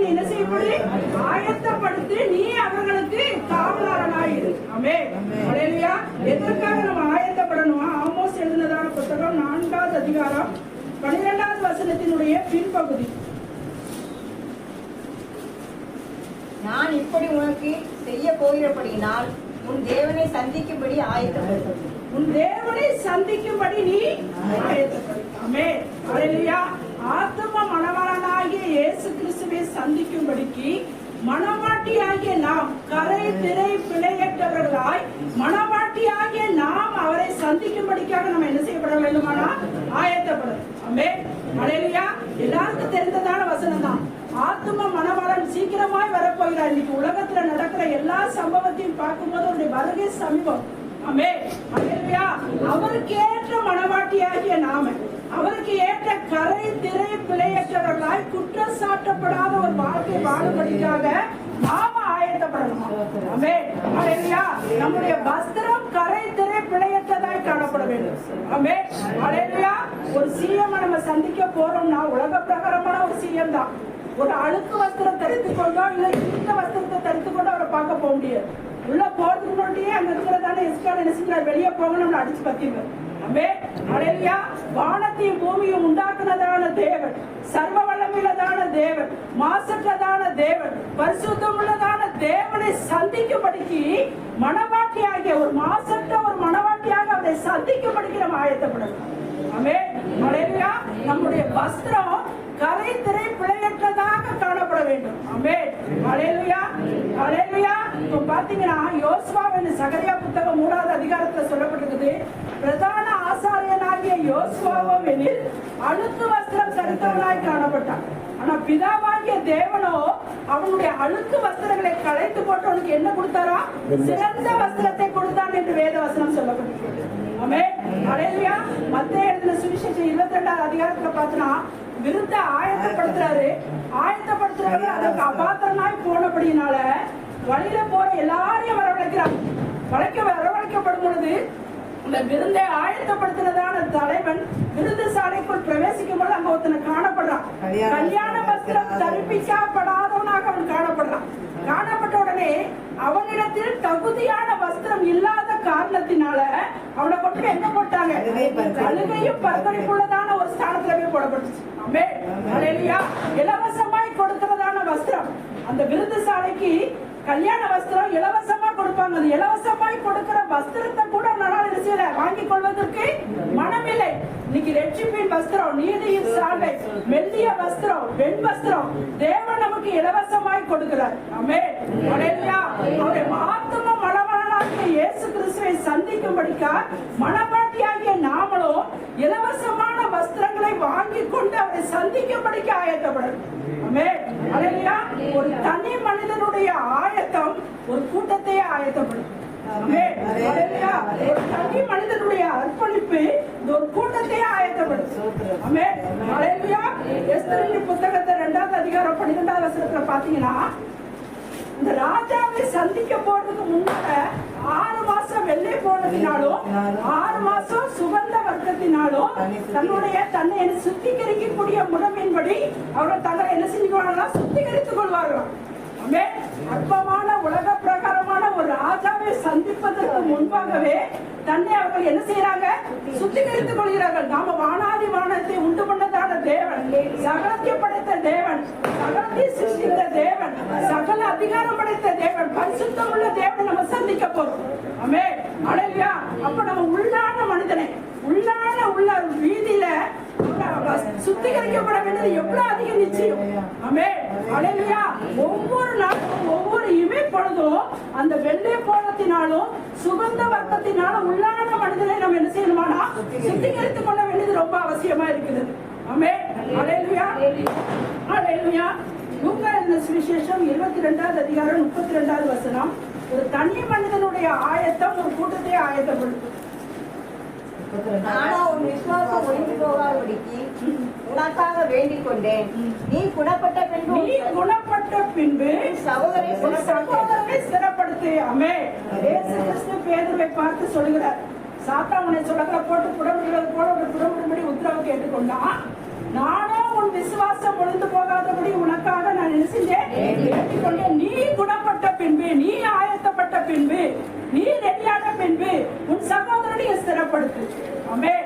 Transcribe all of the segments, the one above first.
நீ என்ன செய்யப்படு ஆயத்தப்படுத்தி நீ அவர்களுக்கு அல்லேலூயா எதற்காக நம்ம ஆயத்தப்படணும்? ஆமோஸ் எழுதினதான புத்தகம் நான்காவது அதிகாரம் பன்னிரெண்டாவது வசனத்தினுடைய பின்பகுதி. நான் இப்படி உனக்கு செய்ய போகிறபடியினால் உன் தேவனை சந்திக்கும்படி ஆயத்தப்படும் உன் தேவனை சந்திக்கும்படி நீ ஆயத்தப்படு. ஆமென். அல்லேலூயா. ஆத்தும மணவாளனாகிய இயேசு கிறிஸ்துவை சந்திக்கும்படிக்கு மணவாட்டியாகிய நாம் கரை திரை பிழையற்றவர்களாய் மணவாட்டியாகிய நாம் அவரை சந்திக்கும்படிக்காக நம்ம என்ன செய்யப்பட வேண்டுமானா? ஆயத்தப்படும் அம்பே அலையிலையா எல்லாருக்கும் தெரிந்ததான வசனம் தான் ஆத்தும மனவரம் சீக்கிரமாய் வரப்போகிறார். இன்னைக்கு உலகத்துல நடக்கிற எல்லா சம்பவத்தையும் பார்க்கும்போது அவருடைய வருகை சமீபம். ஆமே அவருக்கு ஏற்ற மனவாட்டியாகிய நாம. அவருக்கு ஏற்ற கரை திரை பிழையற்றவர்களாய் குற்றம் சாட்டப்படாத ஒரு வாழ்க்கை வாழும்படிக்காக நாம ஆயத்தப்படணும். ஆமே நம்முடைய வஸ்திரம் கரை திரை பிழையற்றதாய் காணப்பட வேண்டும். ஆமே அல்லேலூயா ஒரு சிஎம் நம்ம சந்திக்க போறோம்னா உலக பிரகாரமான ஒரு சிஎம் தான். ஒரு அழுக்கு வஸ்திரம் தரித்து கொண்டோ இல்ல இந்த வஸ்திரத்தை தரித்து கொண்டோ அவரை பார்க்க போக முடியாது. உள்ள போறதுக்கு முன்னாடியே அங்க இருக்கிறதான எஸ்கான் நினைச்சுக்கிறார் வெளியே போகணும்னு அடிச்சு பத்திங்க அலையா வானத்தையும் பூமியும் உண்டாக்குனதான தேவன் சர்வ வல்லமையுள்ளதான தேவன் மாசற்றதான தேவன் பரிசுத்தம் உள்ளதான தேவனை சந்திக்கும்படிக்கு மனவாட்டியாகிய ஒரு மாசற்ற ஒரு மனவாட்டியாக அவரை சந்திக்கும்படிக்கு நம்ம ஆயத்தப்படணும். அமே அலையா நம்முடைய வஸ்திரம் கரை திரை பிழையற்றதாக காணப்பட வேண்டும். அமே அலையா அலையா இப்ப பாத்தீங்கன்னா யோசுவாவின் சகரியா புத்தகம் மூணாவது அதிகாரத்துல சொல்லப்பட்டிருக்குது. பிரதான ஆசாரியனாகிய யோசுவாவினில் அழுத்து வஸ்திரம் தரித்தவனாய் காணப்பட்டான். ஆனா பிதாவாகிய தேவனோ அவனுடைய அழுக்கு வஸ்திரங்களை களைத்து போட்டு அவனுக்கு என்ன கொடுத்தாரா? சிறந்த வஸ்திரத்தை கொடுத்தான் என்று வேத வசனம் சொல்லப்பட்டிருக்கிறது. ஆமே அலையா மத்திய எழுதின சுவிசேஷம் இருபத்தி ரெண்டாவது அதிகாரத்துல பார்த்தோன்னா விருந்த ஆயத்தப்படுத்துறாரு. ஆயத்தப்படுத்துறவர் அதற்கு அபாத்திரனாய் போனபடினால வழியில போற எல்லாரையும் வரவழைக்கிறார். வளைக்க வரவழைக்கப்படும் பொழுது இந்த விருந்தை ஆயத்தப்படுத்தினதான தலைவன் விருந்து சாலைக்குள் பிரவேசிக்கும் போது அங்க ஒருத்தனை காணப்படுறான். கல்யாண வஸ்திரம் தரிப்பிக்கப்படாதவனாக அவன் காணப்படுறான். காணப்பட்ட உடனே அவனிடத்தில் தகுதியான வஸ்திரம் இல்லாத காரணத்தினால அவனை கொண்டு எங்க போட்டாங்க. அழுகையும் பற்களிப்புள்ளதான ஒரு ஸ்தானத்துல போய் போடப்பட்டுச்சு அம்மே அல்லேலூயா இலவசமாய் கொடுக்கிறதான வஸ்திரம். அந்த விருது சாலைக்கு கல்யாண வஸ்திரம் இலவசமா கொடுப்பாங்க. அந்த இலவசமாய் கொடுக்கிற வஸ்திரத்தை கூட நம்மளால என்ன செய்யல வாங்கிக் கொள்வதற்கு மனமில்லை. இன்னைக்கு ரட்சிப்பின் வஸ்திரம் நீதியின் சாலை மெல்லிய வஸ்திரம் வெண் வஸ்திரம் தேவன் நமக்கு இலவசமாய் கொடுக்கிறார். அமே அல்லேலூயா அவருடைய ஆத்தும மனமலனாகிய இயேசு கிறிஸ்துவை சந்திக்கும்படிக்கா மனப்பாட்டியாகிய நாமளும் இலவசமான வஸ்திரங்களை வாங்கி கொண்டு அவரை சந்திக்கும்படிக்கு ஆயத்தப்படணும். ஒரு தனி மனிதனுடைய ஆயத்தம் ஒரு கூட்டத்தையே ஆயத்தப்படும். தனி மனிதனுடைய அர்ப்பணிப்பு இந்த ஒரு கூட்டத்தையே ஆயத்தப்படும். ஆமே புத்தகத்தை ரெண்டாவது அதிகாரம் பன்னிரெண்டாவது வசனத்துல பாத்தீங்கன்னா இந்த ராஜாவை சந்திக்க போறதுக்கு முன்னால ஆறு மாசம் வெள்ளை போனதினாலும் ஆறு மாசம் சுகந்த வர்க்கத்தினாலும் தன்னுடைய தன்னை சுத்திகரிக்கக்கூடிய முறைமையின்படி அவர்கள் தங்களை என்ன செஞ்சுக்குவாங்களா சுத்திகரித்துக் கொள்வார்களாம். அற்பமான உலக பிரகாரமான ஒரு ராஜாவை சந்திப்பதற்கு முன்பாகவே தன்னை அவர்கள் என்ன செய்யறாங்க சுத்திகரித்துக் கொள்கிறார்கள். நாம வானாதி வானத்தை உண்டு பண்ணதான தேவன் சகலத்தை படைத்த தேவன் சகலத்தை சிருஷ்டித்த தேவன் சகல அதிகாரம் படைத்த தேவன் பரிசுத்தம் உள்ள தேவன் நம்ம சந்திக்க போறோம். அமே அழகியா அப்ப நம்ம உள்ளான மனிதனை உள்ளான உள்ள வீதியில சுத்திகரிக்கப்பட வேண்டியது எவ்வளவு அதிக நிச்சயம்? ஆமே அழகியா ஒவ்வொரு நாளும் ஒவ்வொரு இமைப்பொழுதும் அந்த வெள்ளை கோலத்தினாலும் சுகந்த வர்க்கத்தினாலும் உள்ளான மனிதனை நம்ம என்ன செய்யணுமானா சுத்திகரித்துக் கொள்ள வேண்டியது ரொம்ப அவசியமா இருக்குது. ஆமே அலையலுயா. அலையலுயா. லூக்கா என்ன சுவிசேஷம் இருபத்தி ரெண்டாவது அதிகாரம் முப்பத்தி ரெண்டாவது வசனம். ஒரு தனி மனிதனுடைய ஆயத்தம் ஒரு கூட்டத்தை ஆயத்தப்படுத்தும் நானோ உன் விசுவாசம் ஒழிந்து போகாதபடிக்கு உனக்காக வேண்டிக் கொண்டேன் நீ குணப்பட்ட பின்பு நீ குணப்பட்ட பின்பு சகோதரி ஸ்திரப்படுத்து ஆமே இயேசு கிறிஸ்து பேதுருவை பார்த்து சொல்லுகிறார். சாத்தா உன்னை சொல்லக்கிற போட்டு புடமுடிவது போல ஒரு புடமுடிபடி உத்தரவு கேட்டுக்கொண்டான். நானே உன் விசுவாசம் ஒழிந்து போகாதபடி உனக்காக நான் என்ன செஞ்சேன் நீ குணப்பட்ட பின்பு நீ ஆயத்தப்பட்ட பின்பு நீ ரெடியான பின்பு உன் சகோதரனை ஸ்திரப்படுத்து அலையா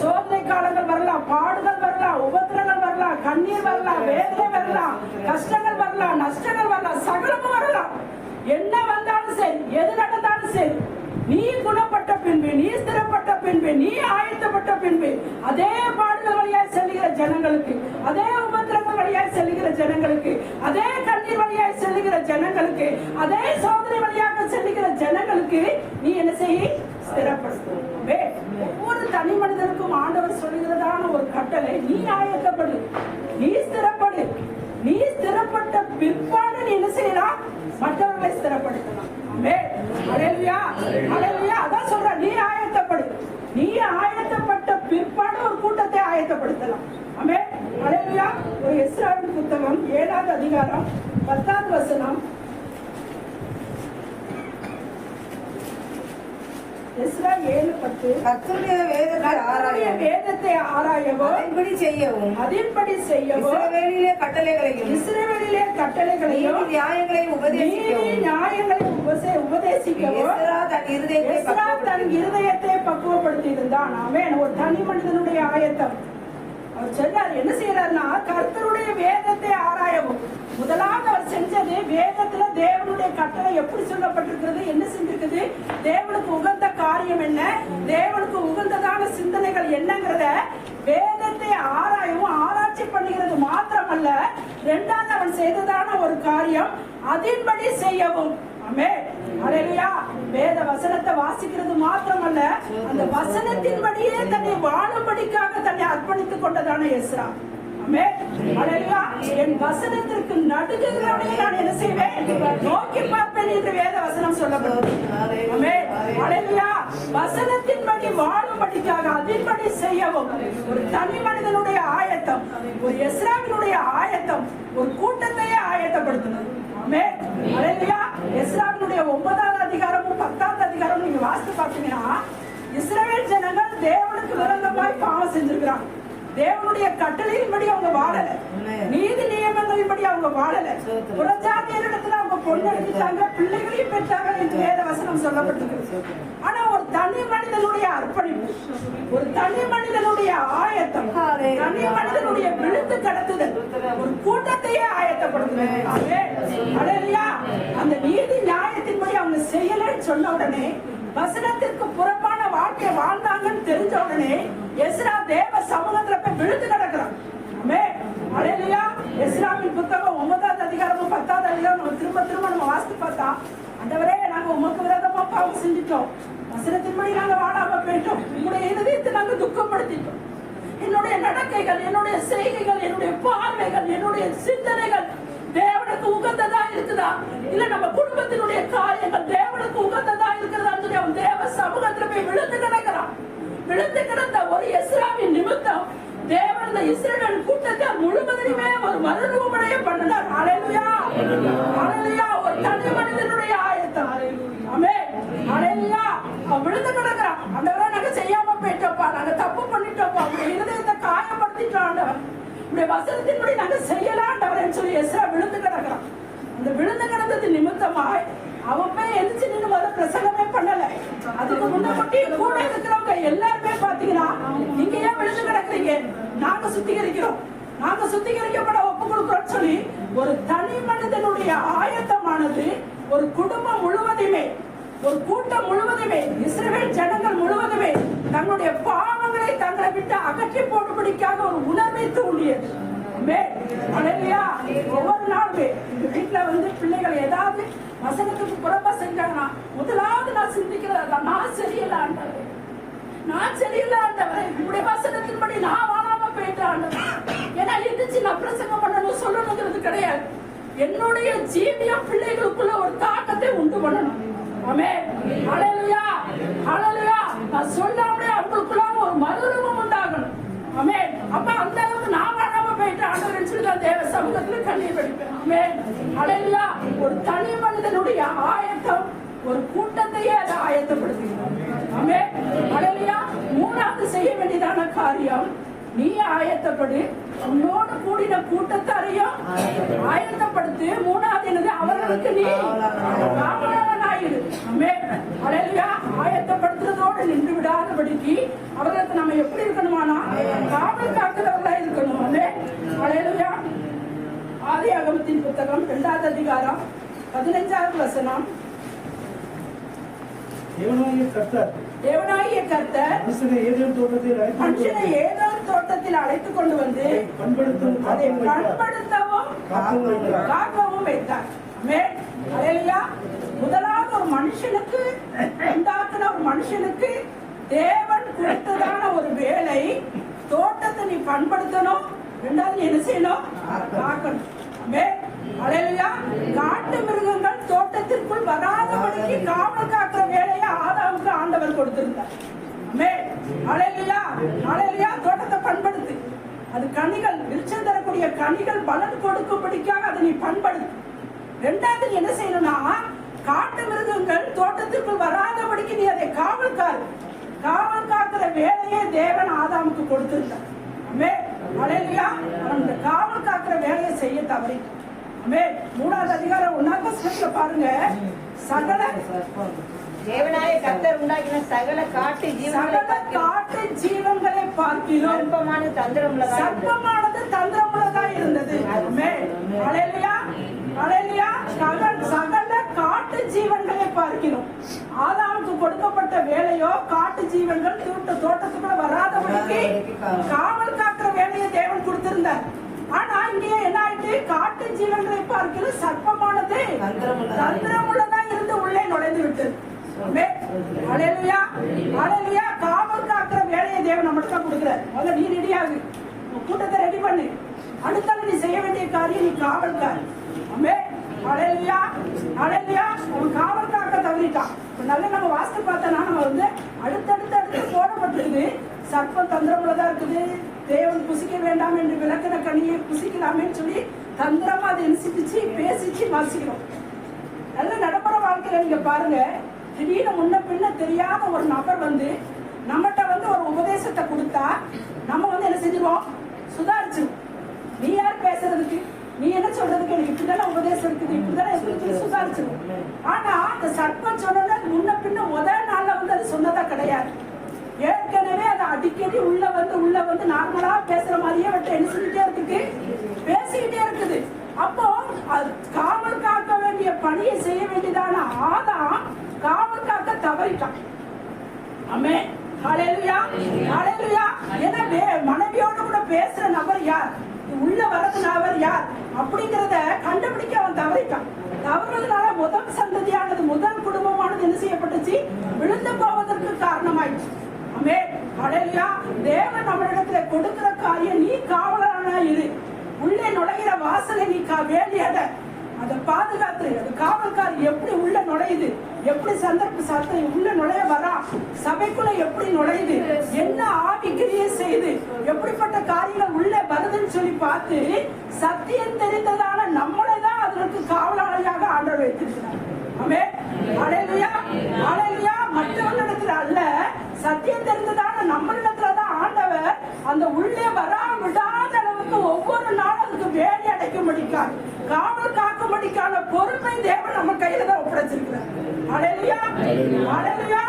சோதனை காலங்கள் வரலாம் பாடுகள் வரலாம் உபத்திரங்கள் வரலாம் கண்ணீர் வரலாம் வேதனை வரலாம் கஷ்டங்கள் வரலாம் நஷ்டங்கள் வரலாம் சகலமும் வரலாம் என்ன வந்தாலும் சரி எது நடந்தாலும் சரி நீ குணப்பட்ட பின்பு நீ ஸ்திரப்பட்ட பின்பு நீ ஆயத்தப்பட்ட பின்பு அதே பாடுகள் வழியாய் செல்லுகிற ஜனங்களுக்கு அதே உபத்திரங்கள் வழியாய் செல்லுகிற ஜனங்களுக்கு அதே கண்ணீர் வழியாய் செல்லுகிற ஜனங்களுக்கு அதே சோதனை வழியாக செல்லுகிற ஜனங்களுக்கு நீ என்ன செய்ய? ஸ்திரப்படுத்து ஒவ்வொரு தனி மனிதனுக்கும் ஆண்டவர் சொல்கிறதான ஒரு கட்டளை நீ ஆயத்தப்படு நீ ஸ்திரப்படு நீ ஸ்திரப்பட்ட பிற்பாடு நீ என்ன செய்யலாம்? மற்றவர்களை ஸ்திரப்படுத்தலாம். அதான் சொல்ற நீ ஆயத்தப்படு. நீ ஆயத்தப்பட்ட பிற்பாடு ஒரு கூட்டத்தை ஆயத்தப்படுத்தலாம். ஆமே அலையா ஒரு எஸ்ராவின் புத்தகம் ஏழாவது அதிகாரம் பத்தாவது வசனம். எஸ்ரா ஏழு பத்து. கர்த்தருடைய வேதத்தை ஆராயவும். அதன்படி செய்யவும். அதன்படி செய்யவும். இஸ்ரவேலிலே கட்டளைகளையும். இஸ்ரவேலிலே கட்டளைகளையும். நீதி உபதேசிக்கவும். நியாயங்களை உபசே- உபதேசிக்கவும். எஸ்ரா தன் இருதயத்தை எஸ்ரா தன் இருதயத்தை பக்குவப்படுத்தி இருந்தான் ஆமென். ஒரு தனி மனிதனுடைய ஆயத்தம். அவர் சொல்றாரு என்ன செய்யறாருன்னா கர்த்தருடைய வேதத்தை ஆராயவும். முதலாவது அவர் செஞ்சது வேதத்துல தேவனுடைய கட்டளை எப்படி சொல்லப்பட்டிருக்கிறது என்ன செஞ்சிருக்குது தேவனுக்கு உகந்த காரியம் என்ன தேவனுக்கு உகந்ததான சிந்தனைகள் என்னங்கிறத வேதத்தை ஆராயவும் ஆராய்ச்சி பண்ணுகிறது மாத்திரமல்ல ரெண்டாவது அவன் செய்ததான ஒரு காரியம் அதின்படி செய்யவும். ஆமே அலையா வேத வசனத்தை வாசிக்கிறது மாத்திரமல்ல அந்த வசனத்தின்படியே தன்னை வாழும்படிக்காக தன்னை அர்ப்பணித்துக் கொண்டதான எஸ்ரா. என் வசனத்திற்கு நடுகிறவனை நான் என்ன செய்வேன்? நோக்கி பார்ப்பேன் என்று வேத வசனம் சொல்லப்படுது வசனத்தின்படி வாழும்படிக்காக அதன்படி செய்யவும் ஒரு தனி மனிதனுடைய ஆயத்தம் ஒரு எஸ்ராவினுடைய ஆயத்தம் ஒரு கூட்டத்தையே ஆயத்தப்படுத்தினது. ஒன்பதாவது அதிகாரமும் பத்தாவது அதிகாரமும் நீங்க வாசித்து பார்த்தீங்கன்னா இஸ்ரவேல் ஜனங்கள் தேவனுக்கு விரோதமாய் பாவம் செஞ்சிருக்கிறாங்க. தேவனுடைய கட்டளையின்படி அவங்க வாழல. நீதி நியமங்களின்படி அவங்க வாழல. புறஜாதியரிடத்துல அவங்க பொண்ணு எடுத்துட்டாங்க பிள்ளைகளையும் பெற்றாங்க என்று வேத வசனம் சொல்லப்பட்டிருக்கு. ஆனா தனி மனிதனுடைய அர்ப்பணிப்பு ஒரு தனி மனிதனுடைய ஆயத்தம் தனி மனிதனுடைய விழுந்து கடத்துதல் ஒரு கூட்டத்தையே ஆயத்தப்படுத்துதல். அந்த நீதி நியாயத்தின்படி அவங்க செய்யலன்னு சொன்ன உடனே வசனத்திற்கு புறம்பான வாழ்க்கை வாழ்ந்தாங்கன்னு தெரிஞ்ச உடனே எஸ்ரா தேவ சமூகத்துல போய் விழுந்து கிடக்குறான். ஹalleluya. எஸ்ராவின் புத்தகம் ஒன்பதாவது அதிகாரமும் பத்தாவது அதிகாரம் திரும்ப திரும்ப நம்ம வாசித்து பார்த்தா ஆண்டவரே நாங்க உமக்கு விரோதமா பாவம் செஞ்சிட்டோம். வசனத்தின்படி நாங்க வாழாம போயிட்டோம் உங்களுடைய இதயத்தை நாங்க துக்கப்படுத்திட்டோம். என்னுடைய நடக்கைகள் என்னுடைய செய்கைகள் என்னுடைய பார்வைகள் என்னுடைய சிந்தனைகள் தேவனுக்கு உகந்ததா இருக்குதா? இல்ல நம்ம குடும்பத்தினுடைய காரியங்கள் தேவனுக்கு உகந்ததா இருக்கிறதான்னு சொல்லி அவன் தேவ சமூகத்துல போய் விழுந்து கிடக்கிறான். விழுந்து கிடந்த ஒரு எஸ்ராவின் நிமித்தம் தேவன் இந்த இஸ்ரவேல் கூட்டத்தை முழுவதையுமே ஒரு மறுரூபடைய பண்ணினார் அலையா அலையா ஒரு தனி மனிதனுடைய ஆயத்தம். அலையா அவன் விழுந்து கிடக்குறான். ஆண்டவரே நாங்க செய்யாம போயிட்டோப்பா நாங்க தப்பு பண்ணிட்டோப்பா உங்க இருதயத்தை காயப்படுத்திட்டோம் ஆண்டவர். உடைய வசனத்தின்படி நாங்க செய்யலாண்டவரேன்னு சொல்லி எஸ்ரா விழுந்து கிடக்குறான். அந்த விழுந்து கிடந்தது நிமித்தமாய் அவன் போய் எந்திரிச்சு நின்று முதல்ல பிரசங்கமே பண்ணல. அதுக்கு முன்னப்பட்டி கூட இருக்கிறவங்க எல்லாருமே பாத்தீங்கன்னா நீங்க ஏன் விழுந்து கிடக்குறீங்க. நாங்க சுத்திகரிக்கிறோம். நாங்க சுத்திகரிக்கப்பட ஒப்பு கொடுக்கிறோம் சொல்லி ஒரு தனி மனிதனுடைய ஆயத்தமானது ஒரு குடும்பம் முழுவதுமே ஒரு கூட்டம் முழுவதுமே இஸ்ரேல் ஜனங்கள் முழுவதுமே தங்களுடைய பாவங்களை தங்களை விட்டு அகற்றி போடும்படிக்காக ஒரு உணர்வை தூண்டியது. ஆமென். ஹalleluya. ஒவ்வொரு நாளுமே. இந்த வீட்டுல வந்து பிள்ளைகள் ஏதாவது வசனத்துக்கு புறப்பா செஞ்சாங்கன்னா முதலாவது நான் சிந்திக்கிறதா நான் சரியில்லை ஆண்டவரே. நான் சரியில்லை ஆண்டவரே. உங்களுடைய வசனத்தின்படி நான் வாழாம போயிட்டேன் ஆண்டவரே. ஏன்னா எந்திரிச்சு நான் பிரசங்கம் பண்ணணும் சொல்லணுங்கிறது கிடையாது. என்னுடைய ஜீவியம் பிள்ளைகளுக்குள்ள ஒரு தாக்கத்தை உண்டு பண்ணணும். ஆமே அழலையா அழலையா நான் சொல்லாமலே அவங்களுக்குள்ள ஒரு மறுரூபம் உண்டாகணும். ஆமே அப்ப அந்த அளவுக்கு நான் வாழாம போயிட்டேன் சொல்லி நான் தேவ சமூகத்துல கண்ணீர் வடிப்பேன். ஆமே ஒரு தனி மனிதனுடைய ஆயத்தம் ஒரு கூட்டத்தையே அதை ஆயத்தப்படுத்துகிறது. ஆமே ஹalleluya மூணாவது செய்ய வேண்டியதான காரியம் நீ ஆயத்தப்படு. உன்னோடு கூடின கூட்டத்தாரையும் ஆயத்தப்படுத்து. மூணாவது என்னது? அவர்களுக்கு நீ காவலனாயிரு. ஆயத்தப்படுத்துறதோடு நின்று விடாதபடிக்கு அவர்களுக்கு நம்ம எப்படி இருக்கணுமானா? காவல் காக்கிறவர்களா இருக்கணும். ஆமென் ஆதி அகமத்தின் புத்தகம் இரண்டாவது அதிகாரம் பதினைஞ்சாவது வசனம். தேவனாகிய கர்த்தர் தேவனாகிய கர்த்தர் மனுஷனை ஏதேனும் தோட்டத்தில் மனுஷனை ஏதோ தோட்டத்தில் அழைத்துக் கொண்டு வந்து பண்படுத்தும் அதை. பண்படுத்தவும் காக்கவும் வைத்தார். ஹalleluya. முதலாவது ஒரு மனுஷனுக்கு உண்டாக்குன ஒரு மனுஷனுக்கு தேவன் கொடுத்ததான ஒரு வேலை தோட்டத்தை நீ பண்படுத்தணும் ரெண்டாவது நீ என்ன செய்யணும் காக்கணும் ஆமென். காட்டு மிருகங்கள் தோட்டத்திற்குள் வராதபடிக்கு காவல் காக்கிற வேலையை ஆதாமுக்கு ஆண்டவர் கொடுத்திருந்தார். மே ஹalleluya. ஹalleluya. தோட்டத்தை பண்படுத்து. அது கனிகள் விருட்சம் தரக்கூடிய கனிகள் பலன் கொடுக்கும்படிக்காக அதை நீ பண்படுத்து. ரெண்டாவது நீ என்ன செய்யணும்னா காட்டு மிருகங்கள் தோட்டத்திற்குள் வராதபடிக்கு நீ அதை காவல் காரு. காவல் காக்கிற வேலையை தேவன் ஆதாமுக்கு கொடுத்திருந்தார். அமே. அலையியா அவன் காவல் காக்கிற வேலையை செய்ய தவறி அமே மூணாவது அதிகாரம் ஒன்னாவது வசனத்துல பாருங்க சகல தேவனாய கர்த்தர் உண்டாக்கின சகல காட்டு ஜீவன்களை சகல காட்டு ஜீவன்களை பார்க்கிலும் அற்பமான தந்திரம் உள்ளதா இருந்தது. சர்ப்பமானது தந்திரமுள்ளதா இருந்தது ஆமென். ஹalleluya. ஹalleluya. சகல சகல காட்டு ஜீவன்களை பார்க்கிறோம் ஆதாமுக்கு கொடுக்கப்பட்ட வேலையோ காட்டு ஜீவன்கள் தோட்ட தோட்டத்துக்குள்ள வராதபடிக்கு காவல் காக்கிற வேலையை தேவன் கொடுத்திருந்தார் ஆனா இங்கே என்ன ஆயிட்டு? காட்டு ஜீவன்களை பார்க்கிறோம் சர்ப்பமானது தந்திரமுள்ளதா? இருந்து உள்ளே நுழைந்து விட்டது. ஹalleluya. ஹalleluya. காவல் காக்கிற வேலையை தேவன் நம்மளுக்கு தான் கொடுக்குறாரு. முதல்ல நீ ரெடி ஆகு. உன் கூட்டத்தை ரெடி பண்ணு. அடுத்தால நீ செய்ய வேண்டிய காரியம் நீ காவல் காரு ஆமே அலையா அலையா அவன் காவல் காக்க தவறிட்டான் நல்லா நம்ம வாசித்து பார்த்தோம்னா நம்ம வந்து அடுத்தடுத்து அடுத்து போடப்பட்டிருக்குது. சர்ப்பம் தந்திரமுள்ளதா இருக்குது. தேவன் புசிக்க வேண்டாம் என்று விளக்கின கனியை புசிக்கலாமேன்னு சொல்லி தந்திரமா அதை சிந்திச்சு பேசிச்சு வாசிக்கிறோம். நல்ல நடைமுறை வாழ்க்கையில நீங்க பாருங்க. திடீர்னு முன்ன பின்ன தெரியாத ஒரு நபர் வந்து நம்மகிட்ட வந்து ஒரு உபதேசத்தை கொடுத்தா நம்ம வந்து என்ன செஞ்சிருவோம்? சுதாரிச்சு நீ யார் பேசுறதுக்கு? நீ என்ன சொல்றதுக்கு? எனக்கு இப்படிதான உபதேசம் இருக்குது. இப்படிதான இருக்குது சுதாரிச்சிருவோம் ஆனா அந்த சர்ப்பம் சொன்னோன்னா முன்ன பின்ன முதல் நாள்ல வந்து அது சொன்னதா கிடையாது. ஏற்கனவே அது அடிக்கடி உள்ள வந்து உள்ள வந்து நார்மலா பேசுற மாதிரியே விட்டு என்ன இருக்குது. பேசிக்கிட்டே இருக்குது. அப்போ அது காவல் காக்க வேண்டிய பணியை செய்ய வேண்டியதான ஆதாம் காவல் காக்க தவறிட்டான். அம்மே ஹalleluya. ஹalleluya. எனவே மனைவியோட கூட பேசுற நபர் யார்? உள்ள வரது நபர் யார்? அப்படிங்கறத கண்டுபிடிக்க அவன் தவறிட்டான். தவறுறதுனால முதல் சந்ததியானது முதல் குடும்பமானது என்ன செய்யப்பட்டுச்சு? விழுந்து போவதற்கு காரணமாயிடுச்சு. அமே ஹalleluya தேவன் நம்மளிடத்துல கொடுக்கிற காரியம் நீ காவலரான இரு உள்ளே நுழைகிற வாசலை நீ கா வேண்டியத அதை. பாதுகாத்து அது காவல்கார் எப்படி உள்ள நுழையுது? எப்படி சந்தர்ப்ப சாத்தை உள்ள நுழைய வரா? சபைக்குள்ள எப்படி நுழையுது? என்ன ஆவிக்கிரிய செய்து? எப்படிப்பட்ட காரியங்கள் உள்ள வருதுன்னு சொல்லி பார்த்து சத்தியம் தெரிந்ததான நம்மளை தான் அதற்கு காவலாளியாக ஆண்டவர் வைத்திருக்கிறார். ஆமே அலையிலையா அலையிலையா மற்றவர்களிடத்துல அல்ல சத்தியம் தெரிந்ததான நம்மளிடத்துல தான் ஆண்டவர் அந்த உள்ளே வரா விடாத அளவுக்கு ஒவ்வொரு நாளும் அதுக்கு வேலை அடைக்கும்படிக்கார் காவல் காக்கும்படிக்கான பொறுப்பை தேவன் நம்ம கையில தான் ஒப்படைச்சிருக்கிறார். அலையிலையா. அலையிலையா.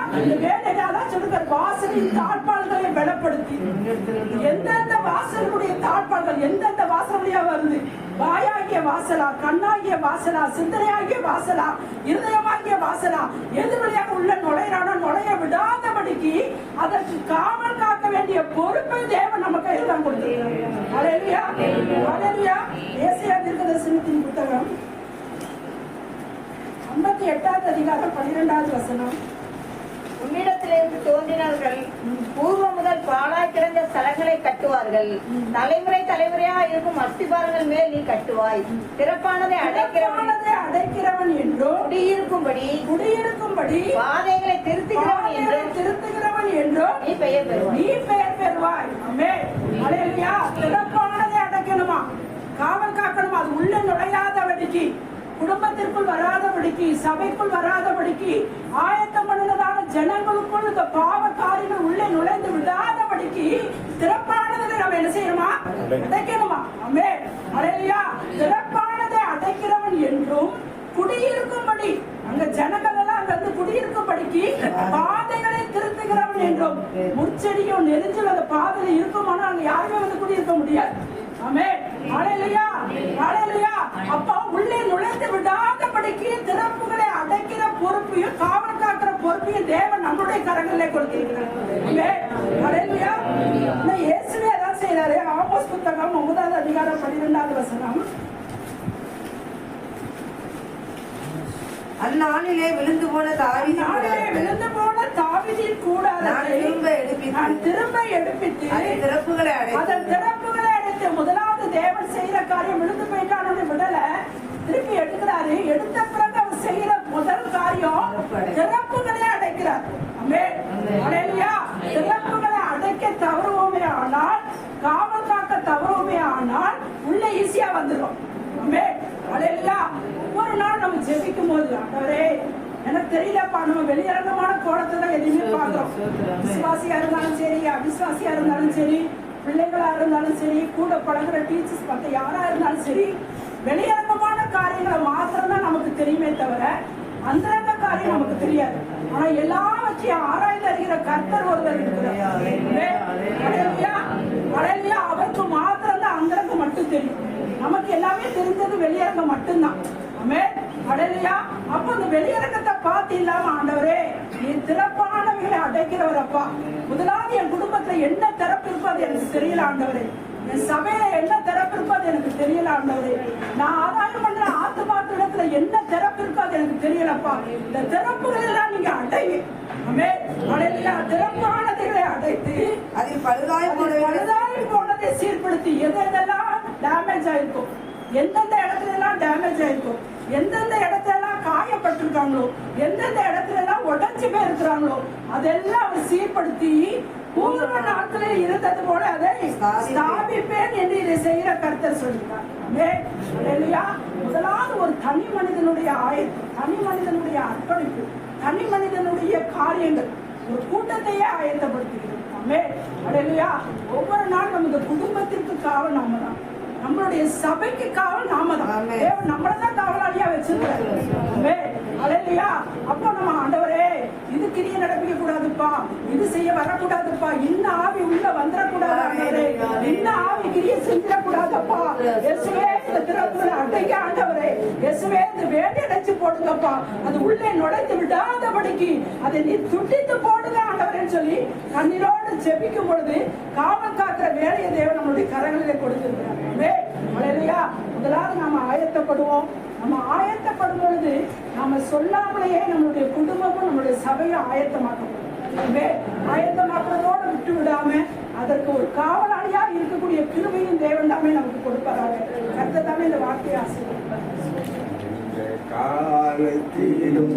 இந்த வாசலின் தாழ்பாள்களை பலப்படுத்தி. எந்தெந்த வாசலுடைய தாழ்பாள்கள் எந்தெந்த வாசல் வழியா வருது? வாயாகிய வாசலா கண்ணாகிய வாசலா சிந்தனையாகிய வாசலா இருதயமாகிய வாசலா எது வழியாக உள்ள நுழையிறானோ நுழைய விடாதபடிக்கு அதற்கு காவல் காக்க வேண்டிய பொறுப்பை தேவன் நம்ம கையில் தான் கொடுத்திருக்கிறார். புத்தகம் 58வது அதிகாரம் 12வது வசனம். உன்னிடத்திலிருந்து தோன்றினவர்கள் பூர்வம் முதல் பாழாய் கிடந்த ஸ்தலங்களை கட்டுவார்கள். தலைமுறை தலைமுறையா இருக்கும் அஸ்திபாரங்கள் மேல் நீ கட்டுவாய். சிறப்பானதை அடைக்கிறவன். அடைக்கிறவனதை அடைக்கிறவன் என்றும் குடியிருக்கும்படி குடியிருக்கும்படி பாதைகளை திருத்துகிறவன் என்றும் திருத்துகிறவன் என்றும் நீ பெயர் பெறுவாய். நீ பெயர் பெறுவாய். அமே அலையா சிறப்பானதை அடைக்கணுமா? காவல் காக்கணுமா? அது உள்ள நுழையாதபடிக்கு குடும்பத்திற்குள் வராதபடிக்கு சபைக்குள் வராதபடிக்கு ஆயத்தம் பண்ணுவதான ஜனங்களுக்குள் இந்த பாவ காரியங்கள் உள்ளே நுழைந்து விடாதபடிக்கு திறப்பானதை நம்ம என்ன செய்யணுமா? அடைக்கணுமா. அமே அலையா திறப்பானதை அடைக்கிறவன் என்றும் குடியிருக்கும்படி அங்க ஜனங்கள் எல்லாம் அங்க வந்து குடியிருக்கும்படிக்கு பாதைகளை திருத்துகிறவன் என்றும் முச்செடியும் நெரிஞ்சில் அந்த பாதையில இருக்குமானா அங்க யாருமே வந்து குடியிருக்க முடியாது. ஆமே அலையிலையா அலையிலையா அப்பா உள்ளே நுழைந்து விடாதபடிக்கு திறப்புகளை அடைக்கிற பொறுப்பையும் காவல் காக்கிற பொறுப்பையும் தேவன் நம்முடைய கரங்களிலே கொடுத்திருக்கிறார். இயேசுவே அதான் செய்யறாரு ஆமோஸ் புத்தகம் ஒன்பதாவது அதிகாரம் பன்னிரெண்டாவது வசனம். அந்நாளிலே விழுந்து போன கூடாரத்தை. விழுந்து போன தாவீதின் கூடாரத்தை நான் திரும்ப எடுப்பித்து நான் திரும்ப எடுப்பித்து அதன் திறப்புகளை அதன் அடைத்து திறப்புகளை அடைத்து முதலாவது தேவன் செய்யற காரியம் விழுந்து போயிட்டானு விடல. திருப்பி எடுக்கிறாரு. எடுத்த பிறகு அவர் செய்யற முதல் காரியம் திறப்புகளை. அடைக்கிறார். திறப்புகளை அடைக்க தவறுவோமே ஆனால் காவல் காக்க தவறுவோமே ஆனால் உள்ள ஈஸியா வந்துடும் அலையா ஒவ்வொரு நாள் நம்ம ஜெபிக்கும் போது ஆண்டவரே எனக்கு தெரியலப்பா நம்ம வெளியரங்கமான கோலத்தை தான் எதையுமே பார்க்கிறோம். விசுவாசியா இருந்தாலும் சரி அவிசுவாசியா இருந்தாலும் சரி பிள்ளைகளா இருந்தாலும் சரி கூட பழகுற டீச்சர்ஸ் மத்த யாரா இருந்தாலும் சரி வெளியரங்கமான காரியங்களை மாத்திரம் தான் நமக்கு தெரியுமே தவிர அந்தரங்க காரியம் நமக்கு தெரியாது. ஆனா எல்லாவற்றையும் ஆராய்ந்து அறிகிற கர்த்தர் ஒருவர் இருக்கிறார் அலையா அலையா அவருக்கு மாத்திரம் தான் அந்தரங்கம் மட்டும் தெரியும் நமக்கு எல்லாமே வெளியரங்கம் மட்டும்தான். ஆமே அப்ப அந்த வெளியரங்கத்தை பார்த்து இல்லாம ஆண்டவரே நீ திறப்பானவைகளை அடைக்கிறவர் அப்பா. முதலாவது என் குடும்பத்துல என்ன திறப்பு இருக்கோ அது எனக்கு தெரியல ஆண்டவரே. என் சபையில என்ன திறப்பு இருக்கோ அது எனக்கு தெரியல ஆண்டவரே. நான் ஆதாயம் பண்ற ஆத்துமாத்து இடத்துல என்ன திறப்பு இருக்கோ அது எனக்கு தெரியலப்பா இந்த திறப்புகள் எல்லாம் நீங்க அடைங்க. ஆமே அடையலையா திறப்பானதைகளை அடைத்து அதில் பழுதாய் பழுதாகி போனதை சீர்படுத்தி எது எதெல்லாம் டேமேஜ் ஆயிருக்கும் எந்தெந்த இடத்துல எல்லாம் டேமேஜ் ஆயிருக்கும் எந்தெந்த இடத்துல எல்லாம் காயப்பட்டிருக்காங்களோ எந்தெந்த இடத்துல எல்லாம் உடைஞ்சு போயிருக்கிறாங்களோ அதெல்லாம் அவர் சீர்படுத்தி பூர்வ நாட்களில் இருந்தது போல அதை ஸ்தாபிப்பேன். என்று இதை செய்கிற கர்த்தர். அல்லேலூயா. முதலாவது ஒரு தனி மனிதனுடைய ஆயத்தம் தனி மனிதனுடைய அர்ப்பணிப்பு தனி மனிதனுடைய காரியங்கள் ஒரு கூட்டத்தையே ஆயத்தப்படுத்துகிறது. ஒவ்வொரு நாள் நமது குடும்பத்திற்கு காவல் நாம தான் நம்மளுடைய சபைக்கு காவல் நாம தான். தேவன் நம்மள தான் காவலாளியா அடையலையா அப்போ நம்ம ஆண்டவரே இது கிரிய நடப்பிக்க கூடாதுப்பா. இது செய்ய வரக்கூடாதுப்பா. இந்த ஆவி உள்ள வந்துடக்கூடாது இந்த ஆவி கிரிய செஞ்சிடக்கூடாதப்பா. இயேசுவே இந்த திறப்புகளை அடைக்க ஆண்டவரே. இயேசுவே இந்த வேண்டி அடைச்சு போடுங்கப்பா. அது உள்ளே நுழைந்து விடாதபடிக்கு அதை நீ துண்டித்து போடுங்க ஆண்டவரேன்னு சொல்லி கண்ணீரோடு ஜெபிக்கும் பொழுது காவல் காக்கிற வேலையை தேவன் நம்மளுடைய கரங்களிலே கொடுத்திருக்கிறார். முதலாவது நாம ஆயத்தப்படுவோம். நம்ம ஆயத்தப்படும் பொழுது நாம சொல்லாமலேயே நம்மளுடைய குடும்பமும் நம்மளுடைய சபையும் ஆயத்தமாக்கணும் ஆமே ஆயத்தமாக்குறதோட விட்டு விடாம அதற்கு ஒரு காவலாளியா இருக்கக்கூடிய கிருமையும் தேவன் தாமே நமக்கு கொடுப்பாராக. கர்த்தர் தாமே இந்த வார்த்தையை ஆசிரியர் காலத்திலும்